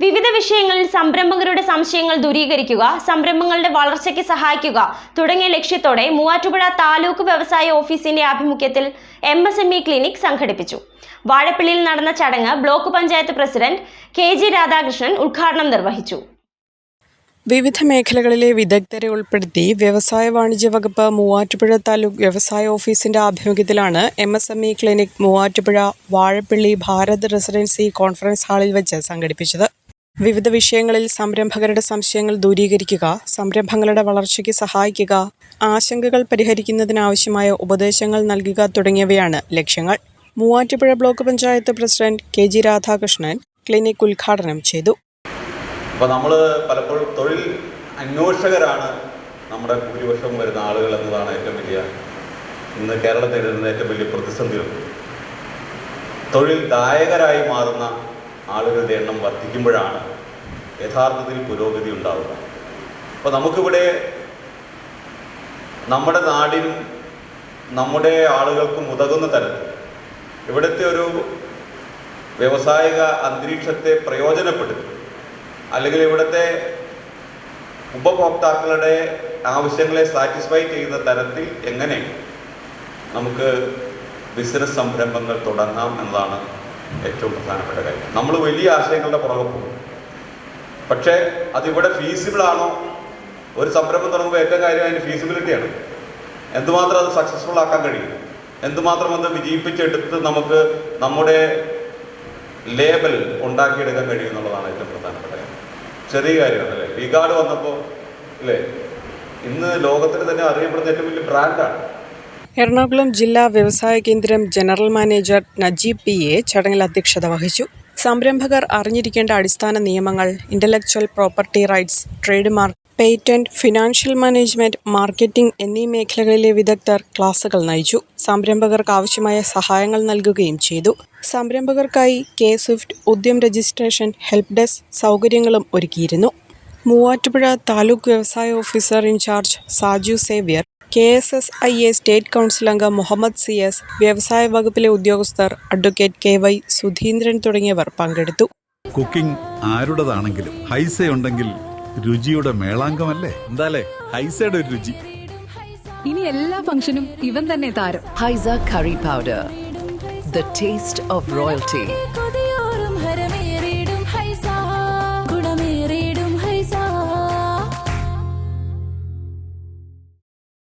വിവിധ വിഷയങ്ങളിൽ സംരംഭകരുടെ സംശയങ്ങൾ ദൂരീകരിക്കുക സംരംഭങ്ങളുടെ വളർച്ചയ്ക്ക് സഹായിക്കുക തുടങ്ങിയ ലക്ഷ്യത്തോടെ മൂവാറ്റുപുഴ താലൂക്ക് വ്യവസായ ഓഫീസിന്റെ ആഭിമുഖ്യത്തിൽ M S M E clinic സംഘടിപ്പിച്ചു. വാഴപ്പിള്ളിയിൽ നടന്ന ചടങ്ങ് block panchayat president K G Radhakrishnan ഉദ്ഘാടനം നിർവഹിച്ചു. വിവിധ മേഖലകളിലെ വിദഗ്ധരെ ഉൾപ്പെടുത്തി വ്യവസായ വാണിജ്യ വകുപ്പ് മൂവാറ്റുപുഴ താലൂക്ക് വ്യവസായ ഓഫീസിന്റെ ആഭിമുഖ്യത്തിലാണ് M S M E clinic Muvattupuzha Vazhappally Bharat residency conference ഹാളിൽ വെച്ച് സംഘടിപ്പിച്ചത്. വിവിധ വിഷയങ്ങളിൽ സംരംഭകരുടെ സംശയങ്ങൾ ദൂരീകരിക്കുക സംരംഭങ്ങളുടെ വളർച്ചയ്ക്ക് സഹായിക്കുക ആശങ്കകൾ പരിഹരിക്കുന്നതിനാവശ്യമായ ഉപദേശങ്ങൾ നൽകുക തുടങ്ങിയവയാണ് ലക്ഷ്യങ്ങൾ. Muvattupuzha block panchayat president K G Radhakrishnan clinic ഉദ്ഘാടനം ചെയ്തു. അപ്പോൾ നമ്മൾ പലപ്പോഴും തൊഴിൽ അന്വേഷകരാണ് നമ്മുടെ ഭൂരിപക്ഷം വരുന്ന ആളുകൾ എന്നതാണ് ഏറ്റവും വലിയ ഇന്ന് കേരളം നേരിടുന്ന ഏറ്റവും വലിയ പ്രതിസന്ധികൾ. തൊഴിൽ ദായകരായി മാറുന്ന ആളുകളുടെ എണ്ണം വർദ്ധിക്കുമ്പോഴാണ് യഥാർത്ഥത്തിൽ പുരോഗതി ഉണ്ടാവുക. അപ്പോൾ നമുക്കിവിടെ നമ്മുടെ നാടിനും നമ്മുടെ ആളുകൾക്കും ഉതകുന്ന തരത്തിൽ ഇവിടുത്തെ ഒരു വ്യവസായിക അന്തരീക്ഷത്തെ പ്രയോജനപ്പെടുത്തി അല്ലെങ്കിൽ ഇവിടുത്തെ ഉപഭോക്താക്കളുടെ ആവശ്യങ്ങളെ സാറ്റിസ്ഫൈ ചെയ്യുന്ന തരത്തിൽ എങ്ങനെ നമുക്ക് ബിസിനസ് സംരംഭങ്ങൾ തുടങ്ങാം എന്നതാണ് ഏറ്റവും പ്രധാനപ്പെട്ട കാര്യം. നമ്മൾ വലിയ ആശയങ്ങളുടെ പുറകെ പോകും. പക്ഷേ അതിവിടെ ഫീസിബിൾ ആണോ? ഒരു സംരംഭം തുടങ്ങുമ്പോൾ ഏറ്റവും കാര്യം അതിന്റെ ഫീസിബിലിറ്റിയാണ് എന്തുമാത്രം അത് സക്സസ്ഫുൾ ആക്കാൻ കഴിയും? എന്തുമാത്രം അത് വിജയിപ്പിച്ചെടുത്ത് നമുക്ക് നമ്മുടെ ലേബൽ ഉണ്ടാക്കിയെടുക്കാൻ കഴിയും എന്നുള്ളതാണ് ഏറ്റവും പ്രധാനപ്പെട്ട കാര്യം. ചെറിയ കാര്യമാണ് അല്ലേ വികാർഡ് വന്നപ്പോൾ അല്ലേ ഇന്ന് ലോകത്തിൽ തന്നെ അറിയപ്പെടുന്ന ഏറ്റവും വലിയ ബ്രാൻഡാണ് എറണാകുളം ജില്ലാ വ്യവസായ കേന്ദ്രം general manager Najeeb P A ചടങ്ങിൽ അധ്യക്ഷത വഹിച്ചു. സംരംഭകർ അറിഞ്ഞിരിക്കേണ്ട അടിസ്ഥാന നിയമങ്ങൾ intellectual property rights trade mark patent financial management marketing എന്നീ മേഖലകളിലെ വിദഗ്ധർ ക്ലാസുകൾ നയിച്ചു. സംരംഭകർക്ക് ആവശ്യമായ സഹായങ്ങൾ നൽകുകയും ചെയ്തു. സംരംഭകർക്കായി K swift Udyam registration help desk സൗകര്യങ്ങളും ഒരുക്കിയിരുന്നു. മൂവാറ്റുപുഴ താലൂക്ക് വ്യവസായ officer in charge Saju Xavier K S S I A state council അംഗം മുഹമ്മദ് സി എസ് വ്യവസായ വകുപ്പിലെ ഉദ്യോഗസ്ഥർ അഡ്വക്കേറ്റ് കെ വൈ സുധീന്ദ്രൻ തുടങ്ങിയവർ പങ്കെടുത്തു. കുക്കിംഗ് ആരുടേതാണെങ്കിലും ഹൈസ ഉണ്ടെങ്കിൽ രുചിയുടെ മേളാങ്കമല്ലേ എന്താലേ? ഹൈസയുടെ ഒരു രുചി. ഇനി എല്ലാ ഫംഗ്ഷനും ഇവൻ തന്നെ താരം. Haisa curry powder the taste of royalty.